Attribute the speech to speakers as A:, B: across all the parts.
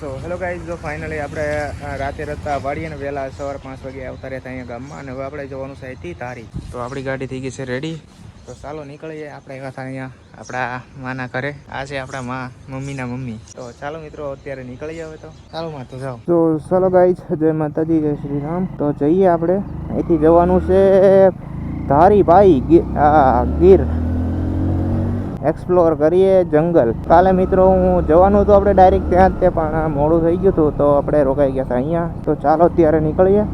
A: તો hello guys જો finally આપણે રાતે રસ્તા વાળીએ અને વહેલા સવારે પાંચ વાગે આવતા રહેતા અહીંયા ગામમાં અને હવે આપણે જવાનું છે અહીંથી તારી તો આપણી ગાડી થઈ ગઈ છે રેડી તો ચાલો નીકળીએ આપણે એવા હતા અહીંયા, આપણા માના ઘરે. આ છે આપણા માં, મમ્મીના મમ્મી. તો ચાલો મિત્રો, અત્યારે નીકળીએ હવે તો. ચાલો માં તો જાઓ. તો ચાલો ગાઈઝ જય માતાજી, જય શ્રી રામ. તો જઈએ આપણે. અહીંથી જવાનું છે ધારી ભાઈ ગીર. એક્સપ્લોર કરીએ જંગલ. કાલે મિત્રો હું જવાનું હતું આપણે ડાયરેક્ટ ત્યાં જ તે પણ મોડું થઈ ગયું હતું તો આપણે રોકાઈ ગયા હતા અહીંયા. તો ચાલો અત્યારે નીકળીએ.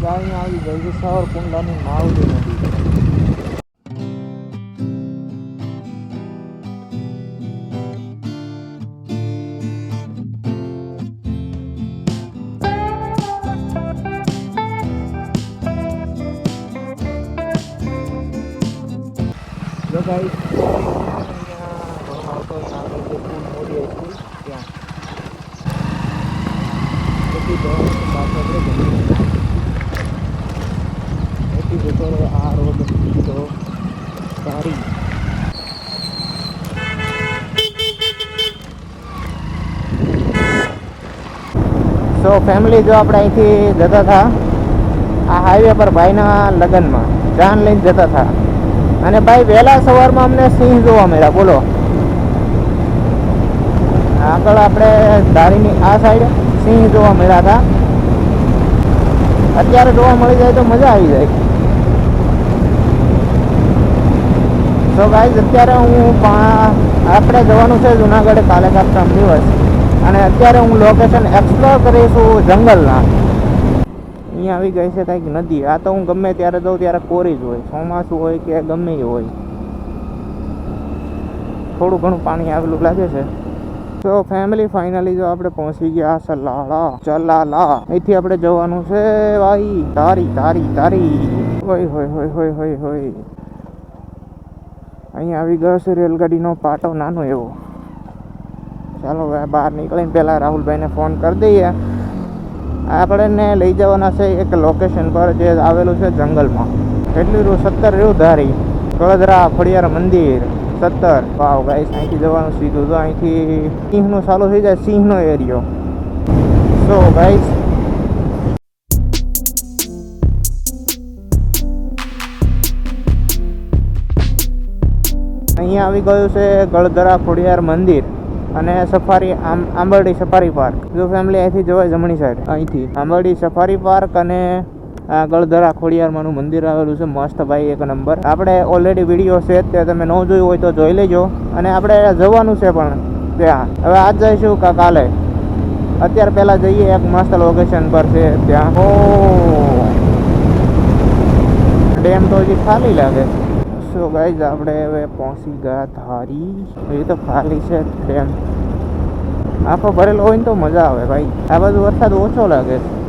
A: ગાય આવી ગઈ છે સાવરકુંડલાની માવલી નદી. એથી સો ફેમિલી જો આપણે અહીંથી જતા હતા, આ હાઈવે પર ભાઈના લગ્નમાં, જાન લઈને જતા હતા. અને ભાઈ વહેલા સવારમાં અમને સિંહ જોવા મળ્યા, બોલો. આગળ આપણે ધારીની આ સાઈડ સિંહ જોવા મળ્યા હતા. અત્યારે જોવા મળી જાય તો મજા આવી જાય. તો ગાઈઝ અત્યારે હું આપણે જવાનું છે જુનાગઢ કાલે કાસ્ટમ દિવસ. અને અત્યારે હું લોકેશન એક્સપ્લોર કરીશું જંગલના. અહીંયા આવી ગઈ છે કંઈક નદી. આ તો હું ગમે ત્યારે જઉં ત્યારે કોરી જ હોય. ચોમાસું હોય કે ગમે હોય. થોડું ઘણું પાણી આવેલું લાગે છે. તો ફેમિલી ફાઇનલી જો આપણે પહોંચી ગયા સલાળા ચલાલા. અહીંથી આપણે જવાનું છે ભાઈ. તારી તારી તારી. હોય હોય હોય હોય હોય હોય. અહીંયા આવી ગયો છે રેલગાડીનો પાટો, નાનો એવો. ચાલો હવે બહાર નીકળીને પહેલાં રાહુલભાઈને ફોન કરી દઈએ. આપણને લઈ જવાના છે એક લોકેશન પર જે આવેલું છે જંગલમાં. કેટલી રૂ, સત્તર રહ્યું ધારી. કળદરા, ફળિયાર મંદિર. સત્તર. વાવ ગાઈસ અહીંથી જવાનું સીધું તો અહીંથી સિંહનું ચાલુ થઈ જાય, સિંહનો એરિયો સો ગાઈસ અહીંયા આવી ગયું છે ગળદરા ખોડિયાર મંદિર અને સફારી આંબરડી સફારી પાર્ક. જો ફેમિલી અહીંથી જવાય જમણી સાઈડ અહીંથી આંબરડી સફારી પાર્ક અને આ ગળધરા ખોડિયારમાંનું મંદિર આવેલું છે. મસ્ત ભાઈ, એક નંબર. આપણે ઓલરેડી વીડિયો છે, તે તમે ન જોયું હોય તો જોઈ લેજો. અને આપણે જવાનું છે પણ ત્યાં. હવે આજ જઈશું કા કાલે? અત્યારે પહેલાં જઈએ એક મસ્ત લોકેશન પર છે ત્યાં. ઓ ડેમ તો હજી ખાલી લાગે. સો ગાઈઝ આપણે હવે પહોંચી ગયા ધારી. એ તો ખાલી છે ડેમ. આખો ભરેલો હોય ને તો મજા આવે ભાઈ. આ બાજુ વરસાદ ઓછો લાગે.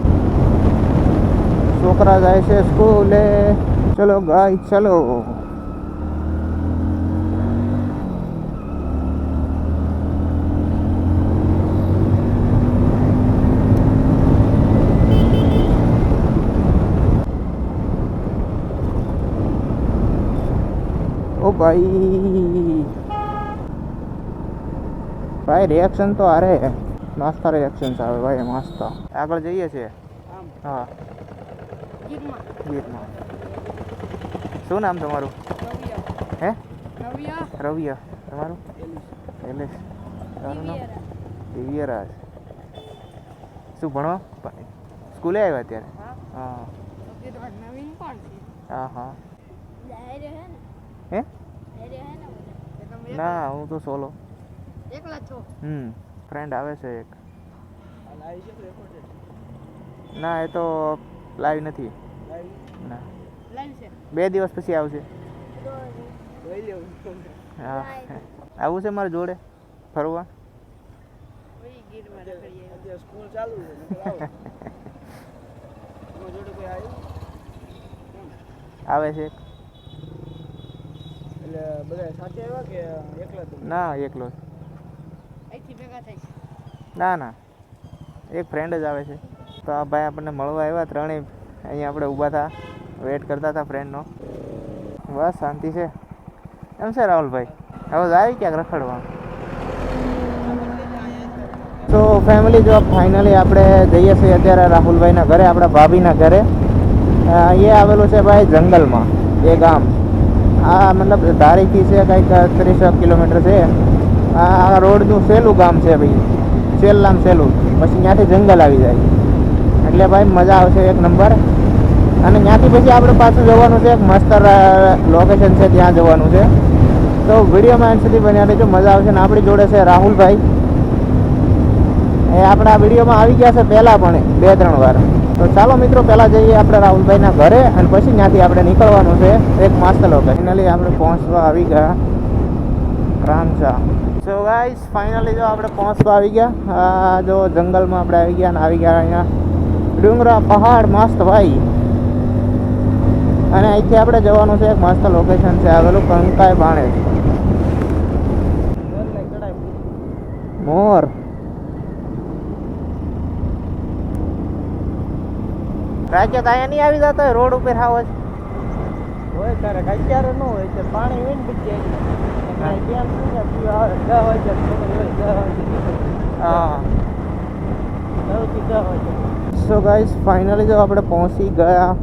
A: છોકરા જાય છે સ્કૂલે. ચલો ગાય ચલો. ઓ ભાઈ. ભાઈ રિએક્શન તો આરે મસ્ત રિએક્શન આવે ભાઈ મસ્ત. આગળ જઈએ છીએ. હા. ગીરમાં. શું નામ તમારું? હે? રવિયા. તમારું? એલેશ. તારું નામ? દિવ્યરા શું ભણવા? સ્કૂલે આવ્યા અત્યારે હા.
B: નવીન કોણ છે?
A: હા હા.
B: હે ને?
A: હે?
B: ડાયરે હે ને બધા? તમે
A: ના હું તો સોલો.
B: એકલા છો?
A: હમ. ફ્રેન્ડ આવે છે એક. ના એ તો લાઈવ નથી. ના.
C: બે દિવસ પછી આવશે. હા. આવું છે મારે જોડે ફરવા?
A: આવો તમારા જોડે કોઈ આવ્યું
C: આવે છે
A: એટલે બધા સાથે આવ્યા કે એકલા તમે
C: ના એકલો જ.
B: થાય
A: ના ના. એક ફ્રેન્ડ જ આવે છે. તો આ ભાઈ આપણને મળવા આવ્યા, ત્રણેય અહીંયા આપણે ઊભા હતા વેટ કરતા હતા ફ્રેન્ડનો બસ શાંતિ છે. એમ છે રાહુલભાઈ? હવે આવી ક્યાંક રખડવા? તો ફેમિલી જો ફાઇનલી આપણે જઈએ છીએ અત્યારે રાહુલભાઈના ઘરે, આપણા ભાભીના ઘરે. એ આવેલું છે ભાઈ જંગલમાં, એ ગામ. આ મતલબ ધારીથી છે કંઈક ત્રીસ કિલોમીટર છે. આ રોડનું સહેલું ગામ છે ભાઈ. સહેલામ સહેલું પછી ત્યાંથી જંગલ આવી જાય. એટલે ભાઈ, મજા આવશે એક નંબર. અને ત્યાંથી પછી આપણે પાછું જવાનું છે, એક મસ્ત લોકેશન છે, ત્યાં જવાનું છે. તો વિડીયોમાં એન્ડ સુધી બન્યા રહેજો, મજા આવશે. ને આપણી જોડે છે રાહુલભાઈ. એ આપણા વિડીયોમાં આવી ગયા છે પહેલાં પણ, બે, ત્રણ વાર. તો ચાલો મિત્રો, પહેલાં જઈએ આપણે રાહુલભાઈના ઘરે, અને પછી ત્યાંથી આપણે નીકળવાનું છે, એક મસ્ત લોકેશન ફાઇનલી આપણે પહોંચવા આવી ગયા. રામચા સો ગાઈસ ફાઇનલી જો આપણે પહોંચવા આવી ગયા જો જંગલમાં આપણે આવી ગયા અને આવી ગયા અહીંયા. ડુંગરા પહાડ મસ્ત ભાઈ. અને અહીંથી આપણે જવાનું છે એક મસ્ત લોકેશન છે આવેલું કંકાય બાણે મોર. રાજ્ય તો અહીંયા નહીં આવી જતો રોડ ઉપર આવો છે
C: હોય ત્યારે અત્યારે ન હોય છે પાણી હોય ને બધી છે આવે સમય હોય દસ
A: સો ગાઈસ ફાઇનલી જો આપણે પહોંચી ગયા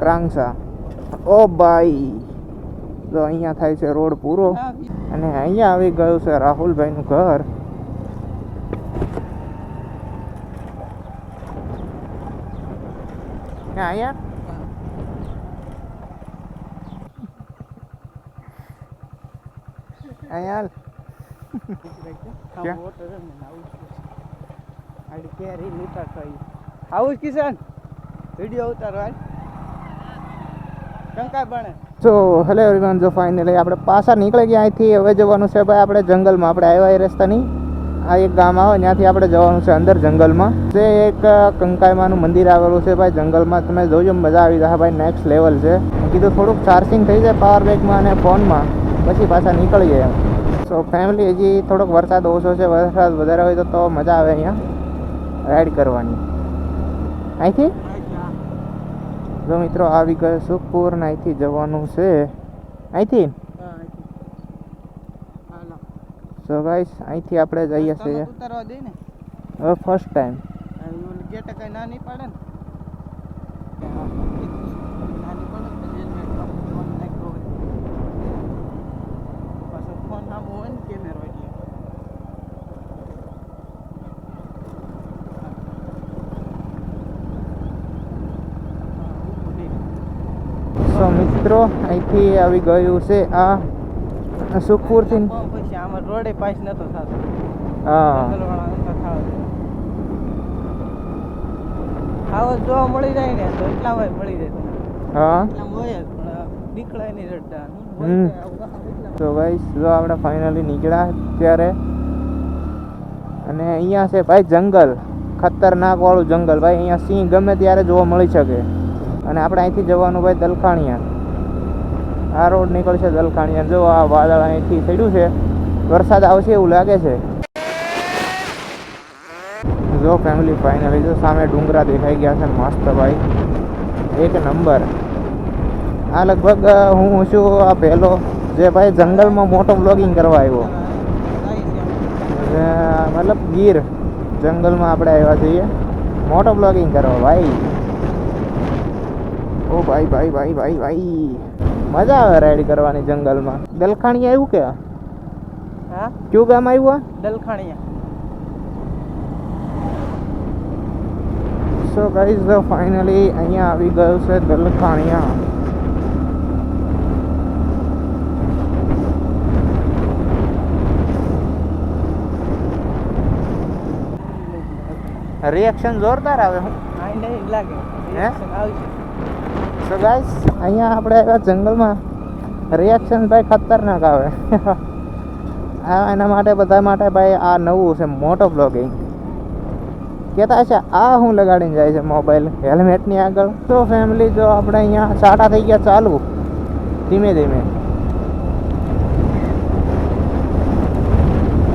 A: ક્રાંગસા. ઓ ભાઈ. તો અહીંયા થાય છે રોડ પૂરો. અને અહીંયા આવી ગયું છે રાહુલભાઈનું ઘર. અહીંયા? અહીંયા?
C: આવું કિશન વીડિયો ઉતારવા કંકાય બને
A: સો હેલો એવરીવન જો ફાઇનલી આપણે પાછા નીકળી ગયા અહીંથી હવે જવાનું છે ભાઈ આપણે જંગલમાં. આપણે આવ્યા એ રસ્તાની. આ એક ગામ આવે, ત્યાંથી આપણે જવાનું છે અંદર જંગલમાં. જે એક કંકાઈમાનું મંદિર આવેલું છે ભાઈ, જંગલમાં. તમે જોજો, મજા આવી જશે ભાઈ નેક્સ્ટ લેવલ છે. કીધું થોડુંક ચાર્જિંગ થઈ જાય પાવર બેંકમાં અને ફોનમાં પછી પાછા નીકળીએ એમ. સો ફેમિલી હજી થોડોક વરસાદ ઓછો છે, વરસાદ વધારે હોય તો તો મજા આવે અહીંયા. રાઈડ કરવાની. અહીંથી? જો મિત્રો આવી ગયો સુખપુર ને અહીંથી જવાનું છે. અહીંથી? સો ગાઈસ અહીંથી આપણે જઈએ છીએ. હવે ફર્સ્ટ ટાઈમ
C: ગેટ કઈ ને? પડે ને ફોન આમ હોય ને કેમેરો એટલે
A: મિત્રો અહીંથી આવી ગયું છે આ સુખપુરથી.
C: આમાં રોડે પાસ નતો થતો.
A: હા.
C: આવો જોવા મળી જાય ને તો એટલા હોય મળી જાય.
A: હા.
C: નીકળાય નહીં રડતા.
A: તો ગાઈસ જો આપણે ફાઇનલી નીકળ્યા ત્યારે અને અહીંયા છે ભાઈ જંગલ ખતરનાક વાળું જંગલ. ભાઈ અહીંયા સિંહ ગમે ત્યારે જોવા મળી શકે. અને આપણે અહીંથી જવાનું ભાઈ દલખાણિયા. આ રોડ નીકળશે દલખાણિયા. જો આ વાદળ અહીંથી ચડ્યું છે, વરસાદ આવશે એવું લાગે છે. જો ફેમિલી ફાઇનલી જો સામે ડુંગરા દેખાઈ ગયા છે, મસ્ત ભાઈ. એક નંબર. આ લગભગ હું છું આ પહેલો જે ભાઈ જંગલમાં મોટો બ્લોગિંગ કરવા આવ્યો. મતલબ ગીર. જંગલમાં આપણે આવ્યા છીએ. મોટો બ્લોગિંગ કરવા, ભાઈ. ઓ ભાઈ ભાઈ ભાઈ ભાઈ ભાઈ. મજા આવે રાઈડ કરવાની જંગલમાં. દલખાણીયા આવ્યું કે?
C: હા?
A: કયું ગામ આવ્યું
C: દલખાણીયા.
A: સો ગાઈઝ ફાઇનલી અહીંયા આવી ગયું છે દલખાણીયા. રિએક્શન જોરદાર આવે હું.
C: નહીં લાગે.
A: હે?
C: આવશે.
A: સો ગાઈસ અહીંયા આપણે આવ્યા જંગલમાં. રિએક્શન ભાઈ ખતરનાક આવે. આ એના માટે, બધા માટે ભાઈ આ નવું છે મોટો બ્લોગિંગ કહેતા છે આ હું લગાડીને જાય છે મોબાઈલ હેલ્મેટની આગળ. તો ફેમિલી જો આપણે અહીંયા સાટા થઈ ગયા, ચાલુ. ધીમે ધીમે.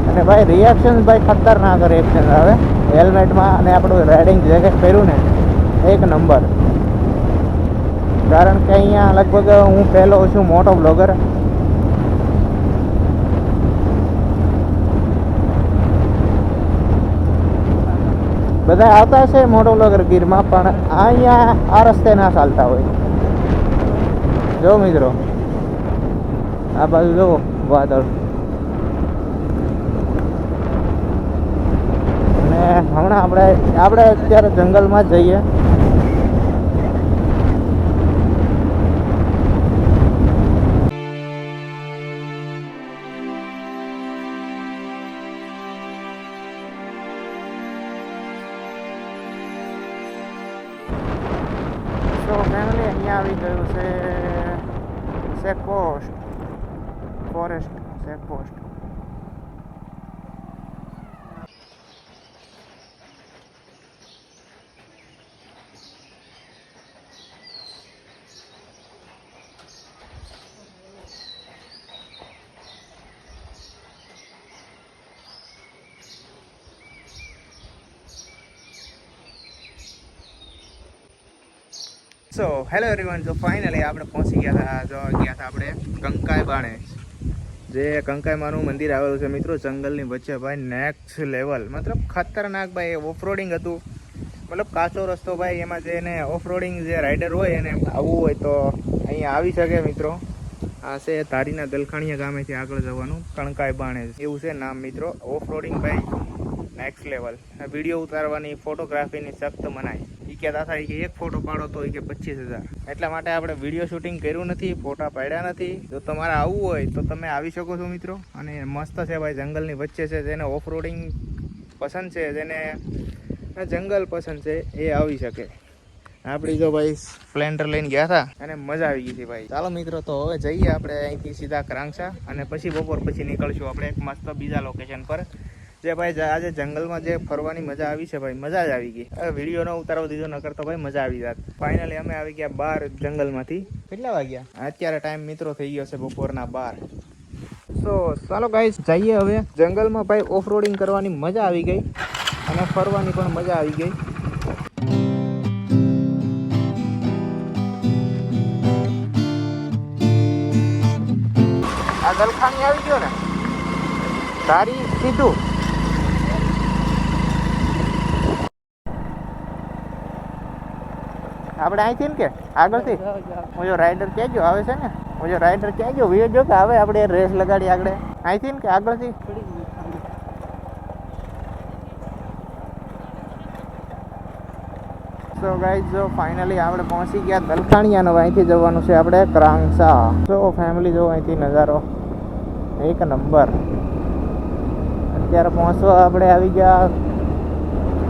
A: અને ભાઈ રિએક્શન ભાઈ ખતરનાક રિએક્શન આવે. હેલ્મેટમાં અને આપણું રાઇડિંગ જેકેટ પહેર્યું ને, એક નંબર કારણ કે અહીંયા લગભગ હું પહેલો છું મોટો બ્લોગર બધા આવતા છે મોટો બ્લોગર ગીરમાં, પણ અહીંયા આ રસ્તે ના ચાલતા હોય. જો મિત્રો, આ બાજુ જો વાદળ. અને હમણાં આપણે આપણે અત્યારે જંગલમાં જઈએ. સો ફેમિલી અહીંયા આવી ગયું છે check post forest check post so hello everyone જો ફાઇનલી આપણે પહોંચી ગયા હતા. જો ગયા હતા આપણે કંકાઈ બાણે. જે કંકાઈમાનું મંદિર આવેલું છે મિત્રો, જંગલની વચ્ચે ભાઈ નેક્સ્ટ લેવલ મતલબ ખતરનાક ભાઈ ઓફરોડિંગ હતું. મતલબ કાચો રસ્તો ભાઈ, એમાં જે એને ઓફરોડિંગ જે રાઇડર હોય એને આવવું હોય તો અહીંયા આવી શકે મિત્રો. આ છે તારીના દલખાણીયા ગામેથી આગળ જવાનું કણકાઈ બાણે. એવું છે નામ મિત્રો. ઓફરોડિંગ ભાઈ નેક્સ્ટ લેવલ વીડિયો ઉતારવાની ફોટોગ્રાફીની સખ્ત મનાય કહેતા હતા કે એક ફોટો પાડો તો કે પચીસ હજાર. એટલા માટે આપણે વીડિયો શૂટિંગ કર્યું નથી, ફોટા પાડ્યા નથી. જો તમારે આવવું હોય તો તમે આવી શકો છો મિત્રો. અને મસ્ત છે ભાઈ, જંગલની વચ્ચે છે જેને ઓફ પસંદ છે, જેને જંગલ પસંદ છે, એ આવી શકે. આપણી જો ભાઈ સ્પ્લેન્ડર લઈને ગયા હતા અને મજા આવી ગઈ હતી ભાઈ. ચાલો મિત્રો, તો હવે જઈએ આપણે અહીંથી સીધા ક્રાંગસા અને પછી બપોર પછી નીકળશું આપણે એક મસ્ત બીજા લોકેશન પર. જે ભાઈ આજે જંગલમાં જે ફરવાની મજા આવી છે ભાઈ મજા જ આવી ગઈ. હવે વીડિયો ન ઉતારવા દીધો ન કરતો ભાઈ મજા આવી જાત. ફાઇનલી અમે આવી ગયા બાર જંગલમાંથી. કેટલા વાગ્યા? અત્યારે ટાઈમ મિત્રો થઈ ગયો છે બપોરના બાર. સો ચાલો ગાઈસ જઈએ હવે. જંગલમાં ભાઈ ઓફ રોડિંગ કરવાની મજા આવી ગઈ અને ફરવાની પણ મજા આવી ગઈ. આ દલખાણી આવી ગયો ને? તારી સીધું. આપણે અહીંથી ને કે? આગળથી? હું જો રાઇડર કહેજો આવે છે ને? હું જો રાઇડર કહેજો વિયો જો કે આવે આપણે રેસ લગાડી આગળ. અહીંથી ને કે આગળથી? સો ગાઈઝ જો ફાઇનલી આપણે પહોંચી ગયા દલખાણીયા અને અહીંથી જવાનું છે આપણે ક્રાંગસા. સો ફેમિલી જો અહીંથી નજારો એક નંબર. અત્યારે પહોંચવા આપણે આવી ગયા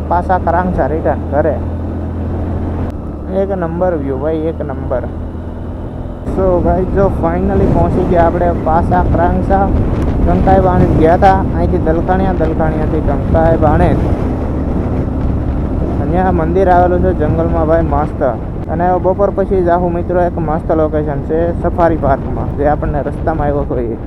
A: પાછા ક્રાંગસા રિટર્ન ઘરે. એક નંબર વ્યૂ ભાઈ, એક નંબર. સો ભાઈ, જો ફાઇનલી પહોંચી ગયા આપણે પાછા ક્રાંગસા કંકાઈ બાણેજ ગયા હતા અહીંથી દલખાણિયા, દલખાણિયાથી કંકાઈ બાણેજ અહીંયા મંદિર આવેલું છે જંગલમાં, ભાઈ, મસ્ત. અને બપોર પછી જાહુ મિત્રો એક મસ્ત લોકેશન છે સફારી પાર્કમાં જે આપણને રસ્તામાં આવ્યો હોય.